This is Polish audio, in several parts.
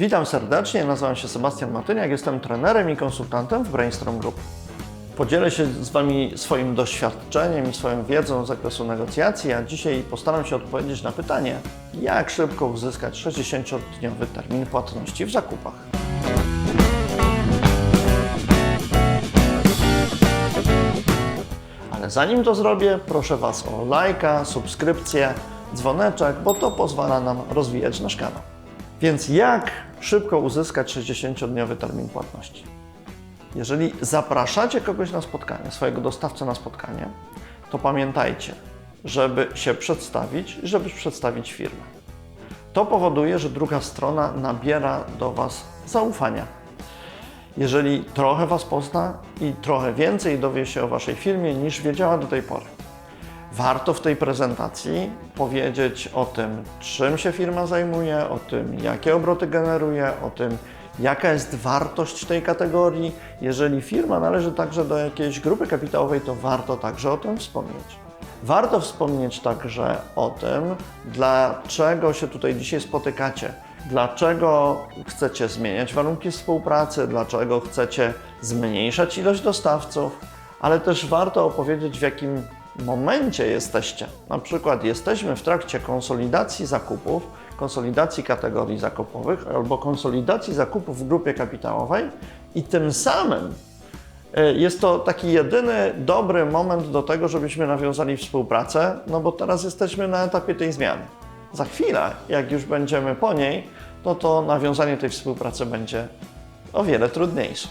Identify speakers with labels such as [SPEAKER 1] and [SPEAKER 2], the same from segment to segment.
[SPEAKER 1] Witam serdecznie, nazywam się Sebastian Matyniak, jestem trenerem i konsultantem w Brainstorm Group. Podzielę się z Wami swoim doświadczeniem i swoją wiedzą z zakresu negocjacji, a dzisiaj postaram się odpowiedzieć na pytanie, jak szybko uzyskać 60-dniowy termin płatności w zakupach. Ale zanim to zrobię, proszę Was o lajka, subskrypcję, dzwoneczek, bo to pozwala nam rozwijać nasz kanał. Więc jak szybko uzyskać 60-dniowy termin płatności? Jeżeli zapraszacie kogoś na spotkanie, swojego dostawcę na spotkanie, to pamiętajcie, żeby się przedstawić, żeby przedstawić firmę. To powoduje, że druga strona nabiera do Was zaufania. Jeżeli trochę Was pozna i trochę więcej dowie się o Waszej firmie niż wiedziała do tej pory. Warto w tej prezentacji powiedzieć o tym, czym się firma zajmuje, o tym, jakie obroty generuje, o tym, jaka jest wartość tej kategorii. Jeżeli firma należy także do jakiejś grupy kapitałowej, to warto także o tym wspomnieć. Warto wspomnieć także o tym, dlaczego się tutaj dzisiaj spotykacie, dlaczego chcecie zmieniać warunki współpracy, dlaczego chcecie zmniejszać ilość dostawców, ale też warto opowiedzieć, w jakim momencie jesteście. Na przykład jesteśmy w trakcie konsolidacji zakupów, konsolidacji kategorii zakupowych albo konsolidacji zakupów w grupie kapitałowej i tym samym e, jest to taki jedyny dobry moment do tego, żebyśmy nawiązali współpracę, no bo teraz jesteśmy na etapie tej zmiany. Za chwilę, jak już będziemy po niej, to to nawiązanie tej współpracy będzie o wiele trudniejsze.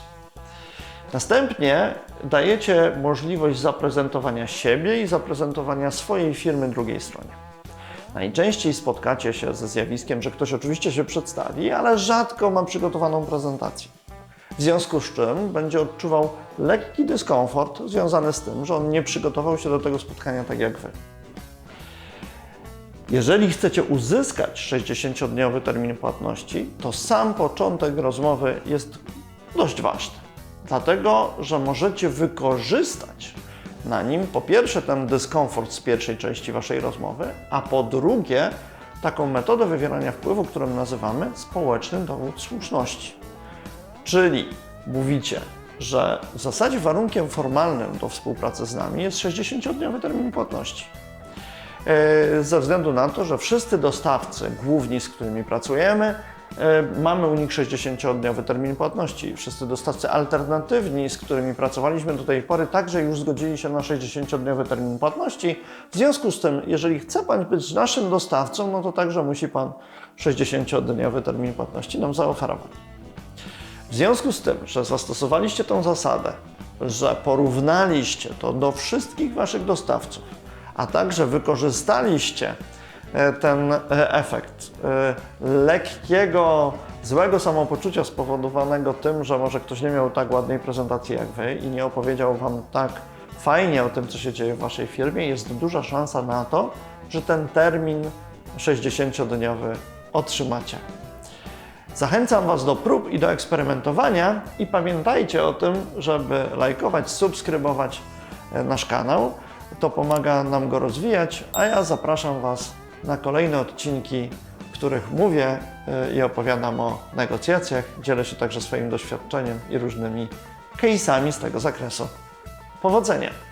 [SPEAKER 1] Następnie dajecie możliwość zaprezentowania siebie i zaprezentowania swojej firmy drugiej stronie. Najczęściej spotkacie się ze zjawiskiem, że ktoś oczywiście się przedstawi, ale rzadko ma przygotowaną prezentację. W związku z czym będzie odczuwał lekki dyskomfort związany z tym, że on nie przygotował się do tego spotkania tak jak wy. Jeżeli chcecie uzyskać 60-dniowy termin płatności, to sam początek rozmowy jest dość ważny. Dlatego, że możecie wykorzystać na nim po pierwsze ten dyskomfort z pierwszej części waszej rozmowy, a po drugie taką metodę wywierania wpływu, którą nazywamy społeczny dowód słuszności. Czyli mówicie, że w zasadzie warunkiem formalnym do współpracy z nami jest 60-dniowy termin płatności. E, Ze względu na to, że wszyscy dostawcy, główni z którymi pracujemy, mamy u nich 60-dniowy termin płatności. Wszyscy dostawcy alternatywni, z którymi pracowaliśmy do tej pory, także już zgodzili się na 60-dniowy termin płatności. W związku z tym, jeżeli chce Pan być naszym dostawcą, no to także musi Pan 60-dniowy termin płatności nam zaoferować. W związku z tym, że zastosowaliście tą zasadę, że porównaliście to do wszystkich Waszych dostawców, a także wykorzystaliście e, ten e, efekt e, lekkiego, złego samopoczucia spowodowanego tym, że może ktoś nie miał tak ładnej prezentacji jak Wy i nie opowiedział Wam tak fajnie o tym, co się dzieje w Waszej firmie, jest duża szansa na to, że ten termin 60-dniowy otrzymacie. Zachęcam Was do prób i do eksperymentowania i pamiętajcie o tym, żeby lajkować, subskrybować e, nasz kanał. To pomaga nam go rozwijać, a ja zapraszam Was na kolejne odcinki, w których mówię e, i opowiadam o negocjacjach, dzielę się także swoim doświadczeniem i różnymi case'ami z tego zakresu. Powodzenia!